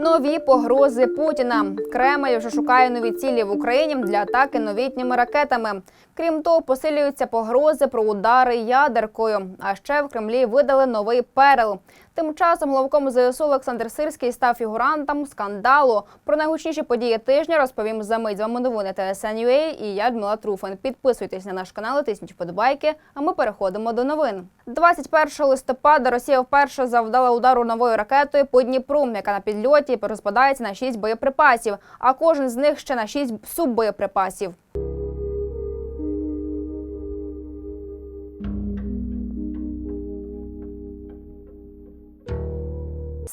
Нові погрози Путіна. Кремль вже шукає нові цілі в Україні для атаки новітніми ракетами. Крім того, посилюються погрози про удари ядеркою. А ще в Кремлі видали новий перел. Тим часом головком ЗСУ Олександр Сирський став фігурантом скандалу. Про найгучніші події тижня розповім за мить. З вами новини ТСН.UA і я Людмила Труфан. Підписуйтесь на наш канал, тисніть вподобайки. А ми переходимо до новин. 21 листопада Росія вперше завдала удару новою ракетою по Дніпру, яка на підльоті розпадається на 6 боєприпасів, а кожен з них ще на 6 суббоєприпасів.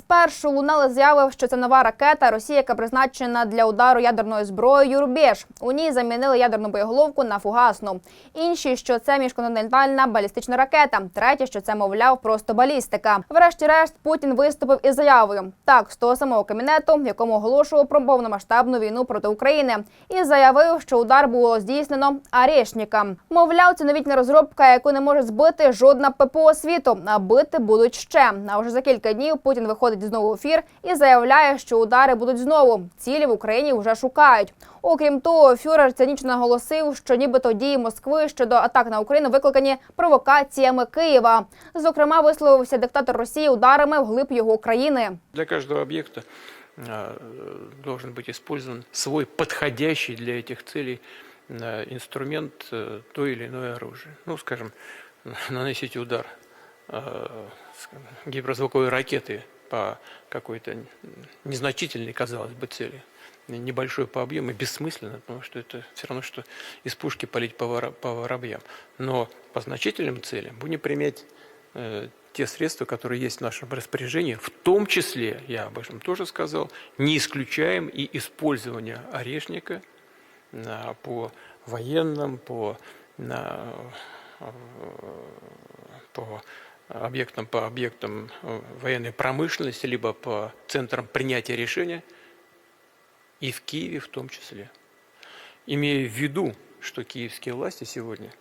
Спершу лунали заяви, що це нова ракета Росія, яка призначена для удару ядерною зброєю Рубеж. У ній замінили ядерну боєголовку на фугасну. Інші, що це міжконтинентальна балістична ракета. Третє, що це мовляв просто балістика. Врешті-решт Путін виступив із заявою. Так, з того самого кабінету, в якому оголошував про повномасштабну війну проти України, і заявив, що удар було здійснено Арешнікам. Мовляв, це новітня розробка, яку не може збити жодна ППО світу. А бити будуть ще. А вже за кілька днів Путін виходить знову в ефір і заявляє, що удари будуть знову. Цілі в Україні вже шукають. Окрім того, фюрер цинічно наголосив, що нібито дії Москви щодо атак на Україну викликані провокаціями Києва. Зокрема, висловився диктатор Росії ударами вглиб його країни. Для каждого объекта а, должен быть использован свой подходящий для этих целей а, инструмент, э, то или иное оружие. Ну, скажем, наносить удар а, скажем, гиперзвуковой ракеты по какой-то незначительной, казалось бы, цели, небольшой по объему, бессмысленно, потому что это все равно, что из пушки палить по, воробьям. Но по значительным целям будем применять э, те средства, которые есть в нашем распоряжении, в том числе, я об этом тоже сказал, не исключаем и использование орешника а, по военным, по, на, э, по объектам, по объектам э, военной промышленности, либо по центрам принятия решения, и в Киеве в том числе. Имея в виду, что киевские власти сегодня,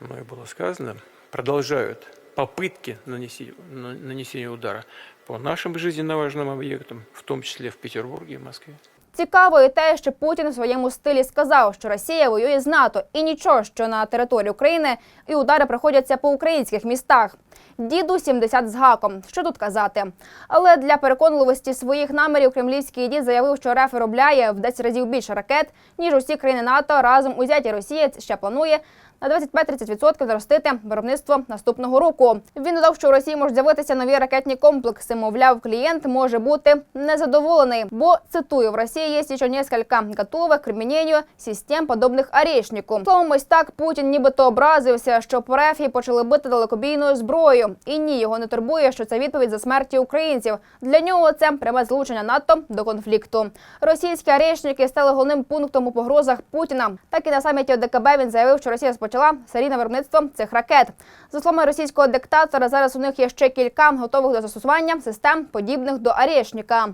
мной было сказано, продолжают попытки нанести- на- нанесения удара по нашим жизненно важным объектам, в том числе в Петербурге и Москве. Цікаво і те, що Путін у своєму стилі сказав, що Росія воює з НАТО і нічого, що на території України і удари проходяться по українських містах. Діду 70 з гаком. Що тут казати? Але для переконливості своїх намірів кремлівський дід заявив, що РФ виробляє в 10 разів більше ракет, ніж усі країни НАТО разом узяті. Росія ще планує на 25-30% зростити виробництво наступного року. Він додав, що у Росії можуть з'явитися нові ракетні комплекси. Мовляв, клієнт може бути незадоволений, бо цитую, в Росії є ще кілька готових к применению систем подобних Орешнику. Словом, ось так Путін нібито образився, що по РФ почали бити далекобійною зброєю. І ні, його не турбує, що це відповідь за смерті українців. Для нього це пряме злучення НАТО до конфлікту. Російські орешники стали головним пунктом у погрозах Путіна. Так і на саміті ОДКБ він заявив, що Росія розпочала серійне виробництво цих ракет. За словами російського диктатора, зараз у них є ще кілька готових до застосування систем, подібних до Орешника.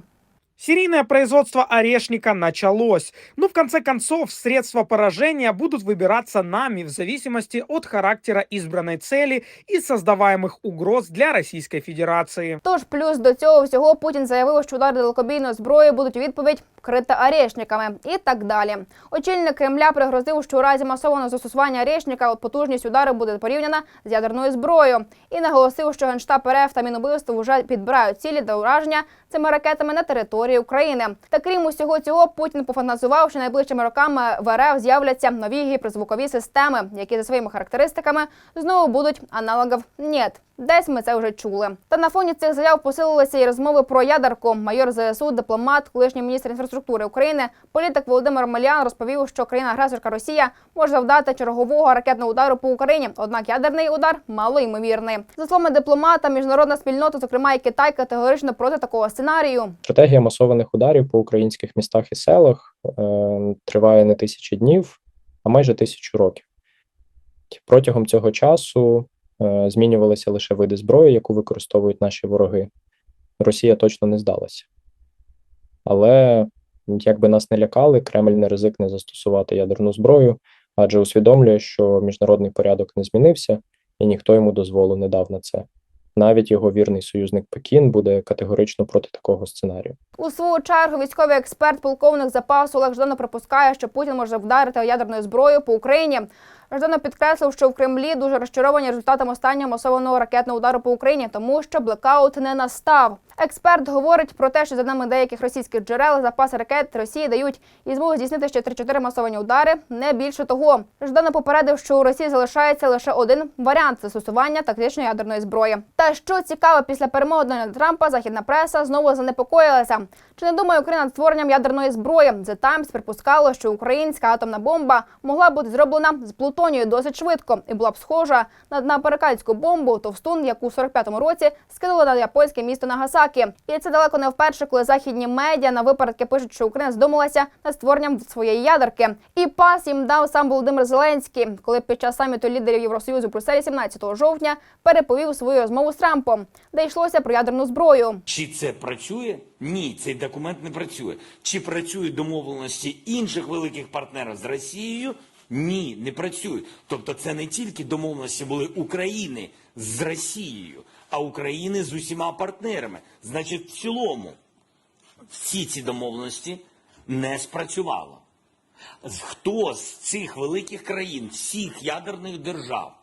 Серийное производство орешника началось, но в конце концов средства поражения будут выбираться нами в зависимости от характера избранной цели и создаваемых угроз для Российской Федерации. Тож плюс до цього всього Путін заявив, що удари далекобійної зброї будуть відповідь вкрита орешниками і так далі. Очільник Кремля пригрозив, що у разі масованого застосування орешника потужність удару буде порівняна з ядерною зброєю, і наголосив, що генштаб РФ та Мінубивство вже підбирають цілі для ураження цими ракетами на території України. Та крім усього цього, Путін пофантазував, що найближчими роками в РФ з'являться нові гіперзвукові системи, які за своїми характеристиками знову будуть аналогів «нет». Десь ми це вже чули. Та на фоні цих заяв посилилися і розмови про ядерку. Майор ЗСУ, дипломат, колишній міністр інфраструктури України, політик Володимир Мальян розповів, що країна-агресорка Росія може завдати чергового ракетного удару по Україні. Однак ядерний удар мало ймовірний. За словами дипломата, міжнародна спільнота, зокрема і Китай, категорично проти такого сценарію. Стратегія масованих ударів по українських містах і селах е, триває не тисячі днів, а майже тисячу років. Протягом цього часу е, змінювалися лише види зброї, яку використовують наші вороги. Росія точно не здалася. Але як би нас не лякали, Кремль не ризикне застосувати ядерну зброю, адже усвідомлює, що міжнародний порядок не змінився і ніхто йому дозволу не дав на це. Навіть його вірний союзник Пекін буде категорично проти такого сценарію. У свою чергу військовий експерт, полковник запасу Олег Жданов припускає, що Путін може вдарити ядерною зброєю по Україні. Жданов підкреслив, що в Кремлі дуже розчаровані результатом останнього масованого ракетного удару по Україні, тому що блекаут не настав. Експерт говорить про те, що за даними деяких російських джерел запаси ракет Росії дають і змогу здійснити ще 3-4 масовані удари, не більше того. Жданов попередив, що у Росії залишається лише один варіант застосування тактичної ядерної зброї. Та що цікаво, після перемоги Дональда Трампа західна преса знову занепокоїлася. Чи не думає Україна над створенням ядерної зброї? The Times припускало, що українська атомна бомба могла бути зроблена з плутонію досить швидко і була б схожа на, на американську бомбу Товстун, яку в 45-му році скинули на японське місто Нагасакі. І це далеко не вперше, коли західні медіа на випадки пишуть, що Україна здумалася над створенням своєї ядерки. І пас їм дав сам Володимир Зеленський, коли під час саміту лідерів Євросоюзу Брюсселі 17 жовтня переповів свою розмову з Трампом, де йшлося про ядерну зброю. Чи це працює? Ні, цей документ не працює. Чи працюють домовленості інших великих партнерів з Росією? Ні, не працюють. Тобто це не тільки домовленості були України з Росією, а України з усіма партнерами. Значить, в цілому всі ці домовленості не спрацювали. З- Хто з цих великих країн, всіх ядерних держав,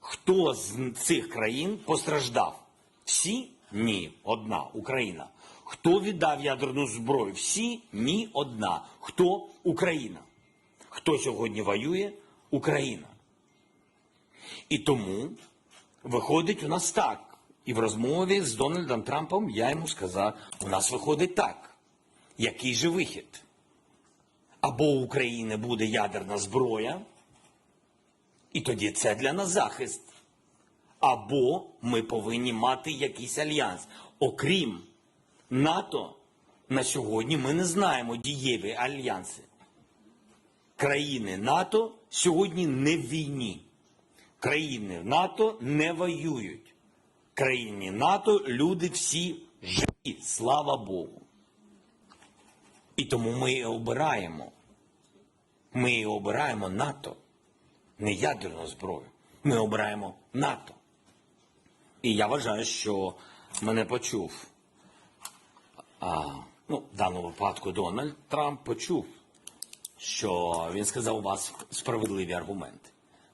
Хто з цих країн постраждав? Всі? Ні, одна Україна. Хто віддав ядерну зброю? Всі? Ні, одна. Хто? Україна. Хто сьогодні воює? Україна. І тому виходить у нас так. І в розмові з Дональдом Трампом я йому сказав: у нас виходить так. Який же вихід? Або у України буде ядерна зброя, і тоді це для нас захист. Або ми повинні мати якийсь альянс. Окрім НАТО, на сьогодні ми не знаємо дієві альянси. Країни НАТО сьогодні не в війні. Країни НАТО не воюють. Країни НАТО люди всі живі, слава Богу. І тому ми і обираємо. Ми і обираємо НАТО не ядерну зброю. Ми обираємо НАТО. І я вважаю, що мене почув. А, ну, в даному випадку Дональд Трамп почув, що він сказав у вас справедливі аргументи.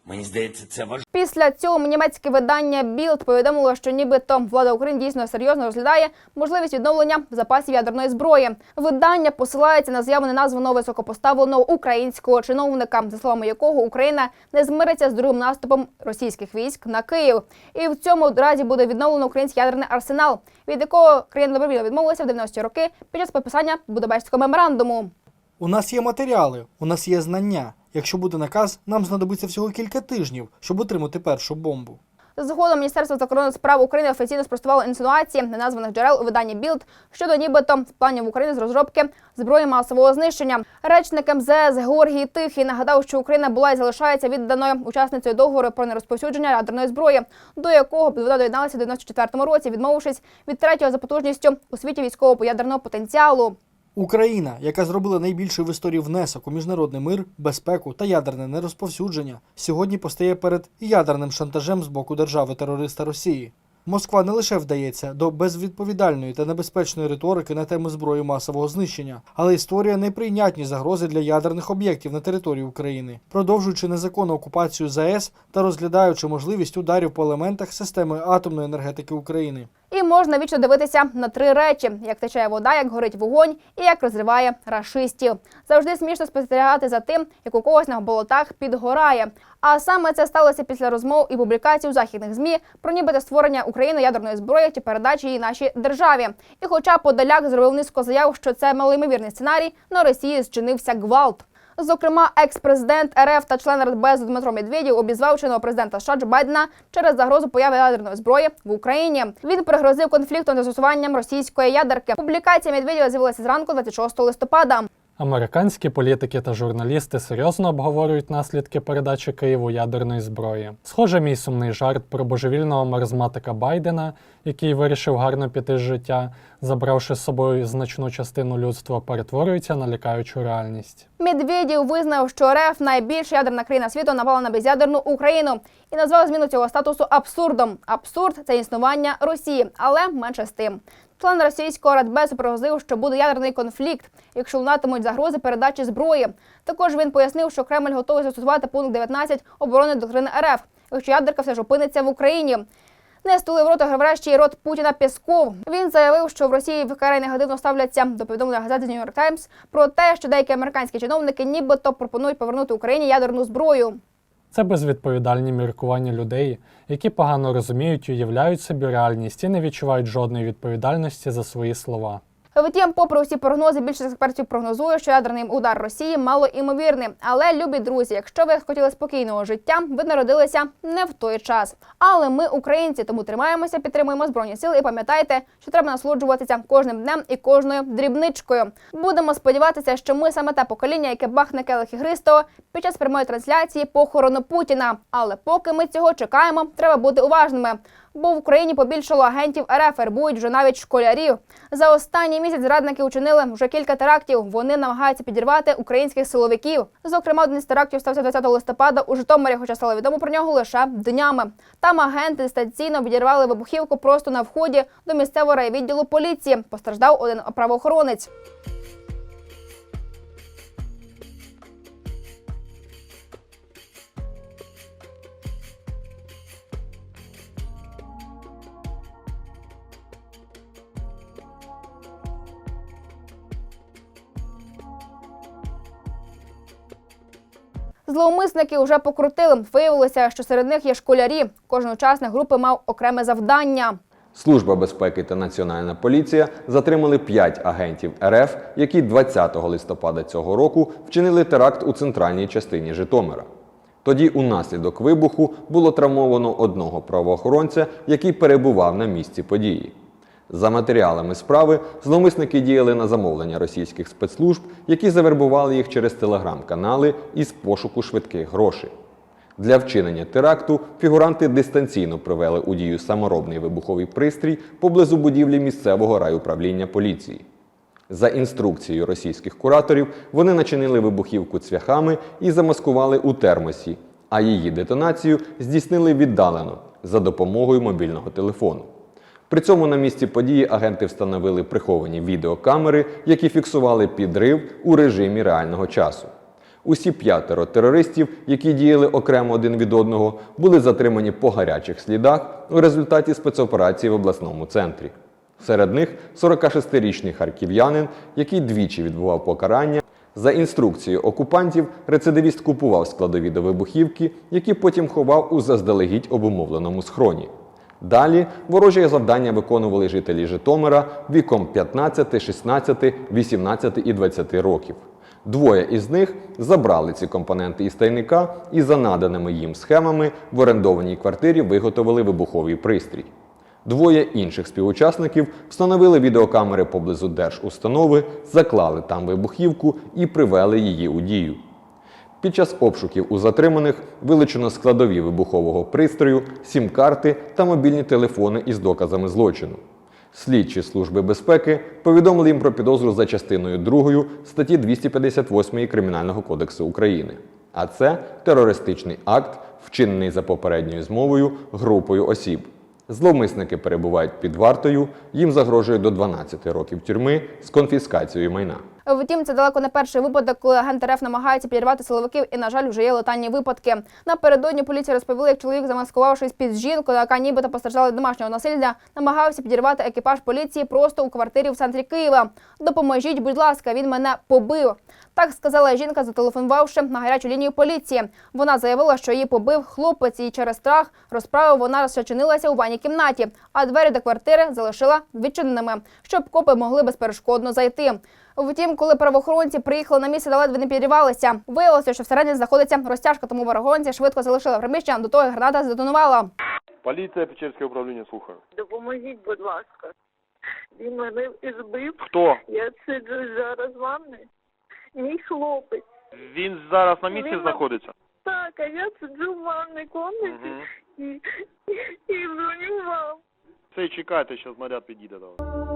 Мені здається, це важливо. Після цього німецьке видання Білд повідомило, що нібито влада України дійсно серйозно розглядає можливість відновлення запасів ядерної зброї. Видання посилається на заяву неназваного високопоставленого українського чиновника, за словами якого Україна не змириться з другим наступом російських військ на Київ. І в цьому разі буде відновлено український ядерний арсенал, від якого країна добровільно відмовилася в 90-ті роки під час підписання Будапештського меморандуму. У нас є матеріали, у нас є знання. Якщо буде наказ, нам знадобиться всього кілька тижнів, щоб отримати першу бомбу. Згодом Міністерство закордонних справ України офіційно спростувало інсинуації неназваних джерел у виданні Білд щодо нібито планів України з розробки зброї масового знищення. Речник МЗС Георгій Тихий нагадав, що Україна була і залишається відданою учасницею договору про нерозповсюдження ядерної зброї, до якого вона доєдналася у 94-му році, відмовившись від третього за потужністю у світі військового ядерного потенціалу. Україна, яка зробила найбільший в історії внесок у міжнародний мир, безпеку та ядерне нерозповсюдження, сьогодні постає перед ядерним шантажем з боку держави-терориста Росії. Москва не лише вдається до безвідповідальної та небезпечної риторики на тему зброї масового знищення, але й створює неприйнятні загрози для ядерних об'єктів на території України, продовжуючи незаконну окупацію ЗАЕС та розглядаючи можливість ударів по елементах системи атомної енергетики України. І можна вічно дивитися на три речі: як тече вода, як горить вогонь і як розриває рашистів. Завжди смішно спостерігати за тим, як у когось на болотах підгорає. А саме це сталося після розмов і публікацій у західних змі про нібито створення України ядерної зброї чи передачі її нашій державі. І, хоча Подоляк зробив низку заяв, що це малоймовірний сценарій, на Росії зчинився гвалт. Зокрема, екс-президент РФ та член Радбезу Дмитро Медведєв обізвав чинного президента США Джо Байдена через загрозу появи ядерної зброї в Україні. Він пригрозив конфліктом застосуванням російської ядерки. Публікація Медведєва з'явилася зранку 26 листопада. Американські політики та журналісти серйозно обговорюють наслідки передачі Києву ядерної зброї. Схоже, мій сумний жарт про божевільного маразматика Байдена, який вирішив гарно піти з життя, забравши з собою значну частину людства, перетворюються на лякаючу реальність. Медведєв визнав, що РФ найбільша ядерна країна світу напала на безядерну Україну і назвав зміну цього статусу абсурдом. Абсурд це існування Росії, але менше з тим. Член російського радбезу пригрозив, що буде ядерний конфлікт, якщо лунатимуть загрози передачі зброї. Також він пояснив, що Кремль готовий застосувати пункт 19 оборони доктрини РФ, якщо ядерка все ж опиниться в Україні. Не стули в рота говорящий рот Путіна Пєсков. Він заявив, що в Росії вкрай негативно ставляться до повідомлення газети New York Times про те, що деякі американські чиновники нібито пропонують повернути Україні ядерну зброю. Це безвідповідальні міркування людей, які погано розуміють, уявляють собі реальність і не відчувають жодної відповідальності за свої слова. Втім, попри усі прогнози, більшість експертів прогнозує, що ядерний удар Росії мало імовірний. Але, любі друзі, якщо ви хотіли спокійного життя, ви народилися не в той час. Але ми українці, тому тримаємося, підтримуємо збройні сили і пам'ятайте, що треба насолоджуватися кожним днем і кожною дрібничкою. Будемо сподіватися, що ми саме те покоління, яке бахне келих ігристого під час прямої трансляції похорону Путіна. Але поки ми цього чекаємо, треба бути уважними. Бо в Україні побільшало агентів РФ, вербують вже навіть школярів. За останній місяць зрадники учинили вже кілька терактів. Вони намагаються підірвати українських силовиків. Зокрема, один з терактів стався 20 листопада у Житомирі, хоча стало відомо про нього лише днями. Там агенти дистанційно відірвали вибухівку просто на вході до місцевого райвідділу поліції. Постраждав один правоохоронець. Зловмисники вже покрутили. Виявилося, що серед них є школярі. Кожен учасник групи мав окреме завдання. Служба безпеки та Національна поліція затримали 5 агентів РФ, які 20 листопада цього року вчинили теракт у центральній частині Житомира. Тоді унаслідок вибуху було травмовано одного правоохоронця, який перебував на місці події. За матеріалами справи, зловмисники діяли на замовлення російських спецслужб, які завербували їх через телеграм-канали із пошуку швидких грошей. Для вчинення теракту фігуранти дистанційно привели у дію саморобний вибуховий пристрій поблизу будівлі місцевого райуправління поліції. За інструкцією російських кураторів, вони начинили вибухівку цвяхами і замаскували у термосі, а її детонацію здійснили віддалено за допомогою мобільного телефону. При цьому на місці події агенти встановили приховані відеокамери, які фіксували підрив у режимі реального часу. Усі п'ятеро терористів, які діяли окремо один від одного, були затримані по гарячих слідах у результаті спецоперації в обласному центрі. Серед них 46-річний харків'янин, який двічі відбував покарання. За інструкцією окупантів, рецидивіст купував складові до вибухівки, які потім ховав у заздалегідь обумовленому схроні. Далі ворожі завдання виконували жителі Житомира віком 15, 16, 18 і 20 років. Двоє із них забрали ці компоненти із тайника і за наданими їм схемами в орендованій квартирі виготовили вибуховий пристрій. Двоє інших співучасників встановили відеокамери поблизу держустанови, заклали там вибухівку і привели її у дію. Під час обшуків у затриманих вилучено складові вибухового пристрою, сім-карти та мобільні телефони із доказами злочину. Слідчі служби безпеки повідомили їм про підозру за частиною 2 статті 258 Кримінального кодексу України. А це терористичний акт, вчинений за попередньою змовою групою осіб. Зловмисники перебувають під вартою, їм загрожує до 12 років тюрми з конфіскацією майна. Втім, це далеко не перший випадок, коли агент РФ намагається підірвати силовиків, і, на жаль, вже є летальні випадки. Напередодні поліція розповіла, як чоловік, замаскувавшись під жінку, яка нібито постраждала домашнього насилля, намагався підірвати екіпаж поліції просто у квартирі в центрі Києва. Допоможіть, будь ласка, він мене побив. Так сказала жінка, зателефонувавши на гарячу лінію поліції. Вона заявила, що її побив хлопець, і через страх розправи вона розчинилася у ванній кімнаті, а двері до квартири залишила відчиненими, щоб копи могли безперешкодно зайти. Втім, коли правоохоронці приїхали на місце, ледве не підірвалися. Виявилося, що всередині знаходиться розтяжка, тому ворогонці швидко залишили приміщення, до того граната здетонувала. Поліція, Печерське управління, слухаю. Допоможіть, будь ласка. Він мене збив. Хто? Я сиджу зараз в ванні. Мій хлопець. Він зараз на місці Він на- знаходиться? Так, а я сиджу в ванній комнаті Угу. і, і, і дзвоню вам. Все, чекайте, зараз наряд підійде до вас.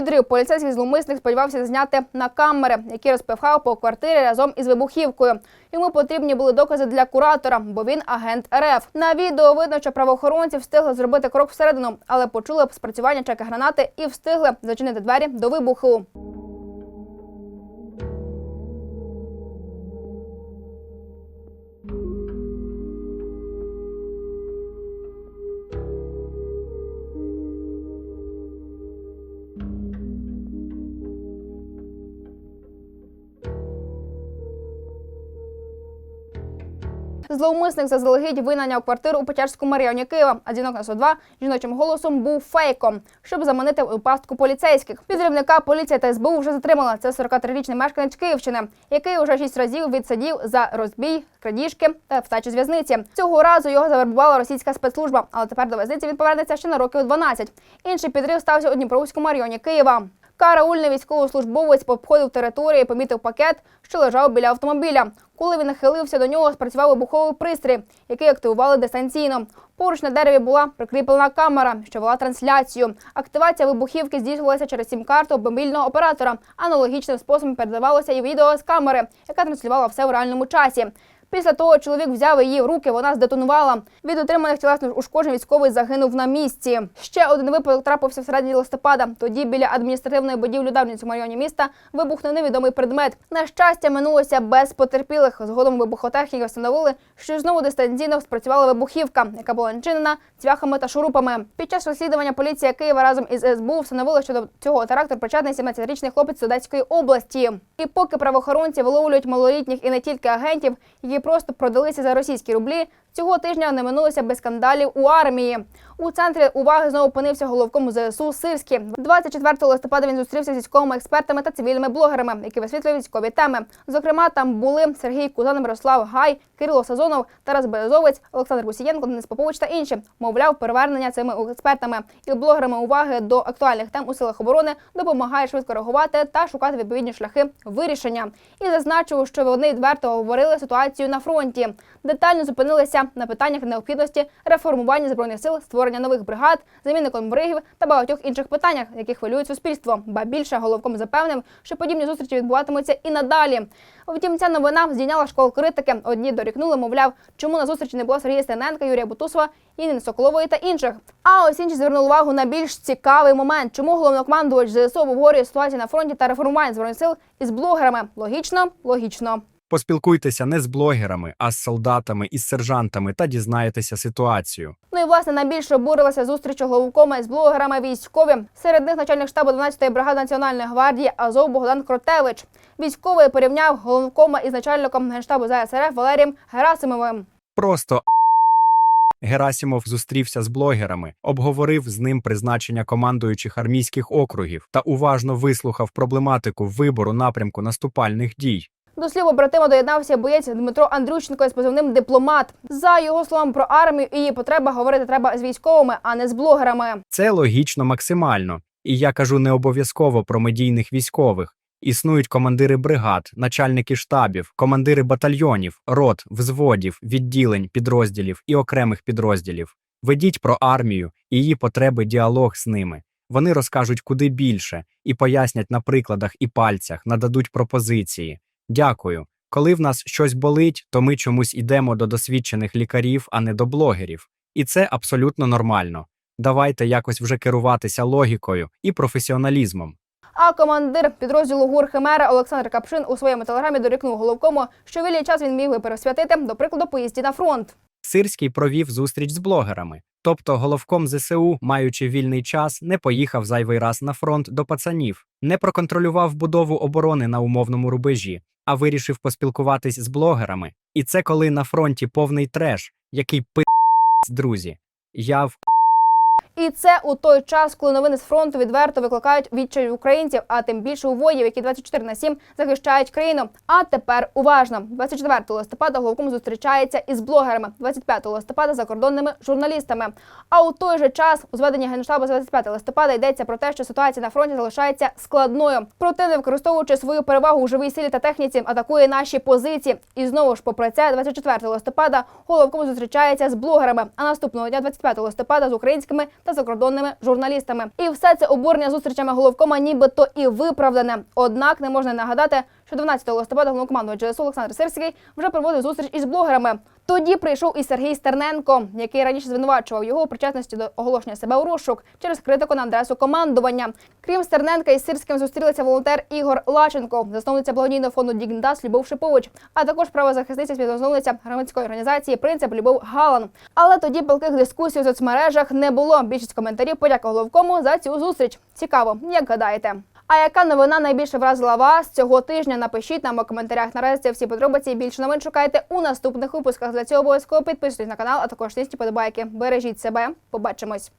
Підрив поліцейський зломисник сподівався зняти на камери, які розпихав по квартирі разом із вибухівкою. Йому потрібні були докази для куратора, бо він агент РФ. На відео видно, що правоохоронці встигли зробити крок всередину, але почули спрацювання чеки гранати і встигли зачинити двері до вибуху. Зловмисник заздалегідь винайняв квартиру у Печерському районі Києва, а дзвінок на 102 жіночим голосом був фейком, щоб заманити у поліцейських. Підривника поліція та СБУ вже затримала. Це 43-річний мешканець Київщини, який уже шість разів відсидів за розбій, крадіжки та втечі з в'язниці. Цього разу його завербувала російська спецслужба, але тепер до в'язниці він повернеться ще на років 12. Інший підрив стався у Дніпровському районі Києва. Караульний військовослужбовець обходив територію і помітив пакет, що лежав біля автомобіля. Коли він нахилився до нього, спрацював вибуховий пристрій, який активували дистанційно. Поруч на дереві була прикріплена камера, що вела трансляцію. Активація вибухівки здійснювалася через сім-карту мобільного оператора. Аналогічним способом передавалося і відео з камери, яка транслювала все в реальному часі. Після того чоловік взяв її в руки, вона здетонувала. Від отриманих тілесних ушкоджень військовий загинув на місці. Ще один випадок трапився в середині листопада. Тоді біля адміністративної будівлі в Давнінському районі міста вибухнув невідомий предмет. На щастя, минулося без потерпілих. Згодом вибухотехніки встановили, що знову дистанційно спрацювала вибухівка, яка була начинена цвяхами та шурупами. Під час розслідування поліція Києва разом із СБУ встановила, що до цього теракту причетний 17-річний хлопець з Одеської області. І поки правоохоронці виловлюють малолітніх і не тільки агентів, які просто продалися за російські рублі. Цього тижня не минулося без скандалів у армії. У центрі уваги знову опинився головком ЗСУ Сирський. 24 листопада він зустрівся з військовими експертами та цивільними блогерами, які висвітлюють військові теми. Зокрема, там були Сергій Кузан, Мирослав Гай, Кирило Сазонов, Тарас Березовець, Олександр Гусієнко, Денис Попович та інші. Мовляв, перевернення цими експертами і блогерами уваги до актуальних тем у силах оборони допомагає швидко реагувати та шукати відповідні шляхи вирішення. І зазначив, що вони відверто говорили ситуацію на фронті. Детально зупинилися на питаннях необхідності реформування збройних сил, створення нових бригад, заміни комбригів та багатьох інших питаннях, які хвилюють суспільство. Ба більше головком запевнив, що подібні зустрічі відбуватимуться і надалі. Втім, ця новина здійняла школ критики. Одні дорікнули, мовляв, чому на зустрічі не було Сергія Стененка, Юрія Бутусова, Інни Соколової та інших. А ось інші звернули увагу на більш цікавий момент, чому головнокомандувач ЗСУ обговорює ситуацію на фронті та реформування збройних сил із блогерами. Логічно, логічно. Поспілкуйтеся не з блогерами, а з солдатами і з сержантами та дізнаєтеся ситуацію. Ну і власне найбільше обурилася зустріч головкома з блогерами військові. Серед них начальник штабу 12-ї бригади Національної гвардії Азов Богдан Кротевич. Військовий порівняв головкома із начальником генштабу ЗСРФ Валерієм Герасимовим. Просто Герасімов зустрівся з блогерами, обговорив з ним призначення командуючих армійських округів та уважно вислухав проблематику вибору напрямку наступальних дій. До слів побратима доєднався боєць Дмитро Андрющенко із позивним дипломат. За його словами про армію і її потреби говорити треба з військовими, а не з блогерами. Це логічно максимально. І я кажу не обов'язково про медійних військових. Існують командири бригад, начальники штабів, командири батальйонів, рот, взводів, відділень, підрозділів і окремих підрозділів. Ведіть про армію і її потреби діалог з ними. Вони розкажуть куди більше і пояснять на прикладах і пальцях, нададуть пропозиції. Дякую. Коли в нас щось болить, то ми чомусь ідемо до досвідчених лікарів, а не до блогерів. І це абсолютно нормально. Давайте якось вже керуватися логікою і професіоналізмом. А командир підрозділу ГУР Химера Олександр Капшин у своєму телеграмі дорікнув головкому, що вільний час він міг би пересвятити, до прикладу, поїзді на фронт. Сирський провів зустріч з блогерами. Тобто головком ЗСУ, маючи вільний час, не поїхав зайвий раз на фронт до пацанів, не проконтролював будову оборони на умовному рубежі, а вирішив поспілкуватись з блогерами. І це коли на фронті повний треш, який пи друзі. Я в І це у той час, коли новини з фронту відверто викликають відчай українців, а тим більше у воїв, які 24 на 7 захищають країну. А тепер уважно. 24 листопада головком зустрічається із блогерами, 25 листопада закордонними журналістами. А у той же час у зведенні генштабу з 25 листопада йдеться про те, що ситуація на фронті залишається складною. Противник, використовуючи свою перевагу у живій силі та техніці, атакує наші позиції. І знову ж, попри це, 24 листопада головком зустрічається з блогерами. А наступного дня, 25 листопада, з українськими та закордонними журналістами. І все це обурення зустрічами головкома, нібито і виправдане. Однак не можна нагадати, що 12 листопада головнокомандувач ЖСУ Олександр Сирський вже проводив зустріч із блогерами. Тоді прийшов і Сергій Стерненко, який раніше звинувачував його у причетності до оголошення себе у розшук через критику на адресу командування. Крім Стерненка із Сирським зустрілися волонтер Ігор Лаченко, засновниця благодійного фонду Дігндас Любов Шипович, а також правозахисниця співзасновниця громадської організації Принцип Любов Галан. Але тоді палких дискусій у соцмережах не було. Більшість коментарів подяка головкому за цю зустріч. Цікаво, як гадаєте. А яка новина найбільше вразила вас цього тижня? Напишіть нам у коментарях. Наразі всі подробиці. Більше новин шукайте у наступних випусках. Для цього обов'язково підписуйтесь на канал, а також тисні подобайки. Бережіть себе. Побачимось.